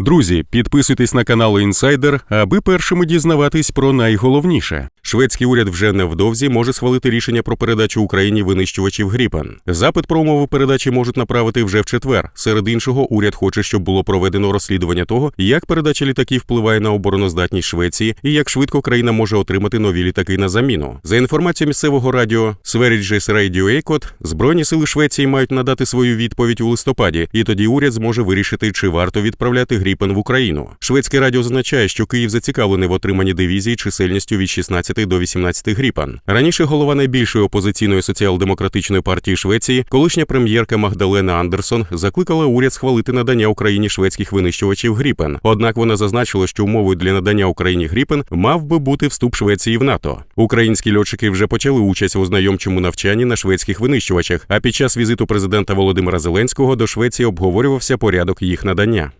Друзі, підписуйтесь на канал Інсайдер, аби першими дізнаватись про найголовніше. Шведський уряд вже невдовзі може схвалити рішення про передачу Україні винищувачів Гріпен. Запит про умови передачі можуть направити вже в четвер. Серед іншого, уряд хоче, щоб було проведено розслідування того, як передача літаків впливає на обороноздатність Швеції і як швидко країна може отримати нові літаки на заміну. За інформацією місцевого радіо Sveriges Radio Ekot, збройні сили Швеції мають надати свою відповідь у листопаді, і тоді уряд зможе вирішити, чи варто відправляти Гріпен в Україну. Шведське радіо зазначає, що Київ зацікавлений в отриманні дивізії чисельністю від 16 до 18 Гріпен. Раніше голова найбільшої опозиційної соціал-демократичної партії Швеції, колишня прем'єрка Магдалена Андерсон, закликала уряд схвалити надання Україні шведських винищувачів Гріпен. Однак вона зазначила, що умовою для надання Україні Гріпен мав би бути вступ Швеції в НАТО. Українські льотчики вже почали участь у знайомчому навчанні на шведських винищувачах. А під час візиту президента Володимира Зеленського до Швеції обговорювався порядок їх надання.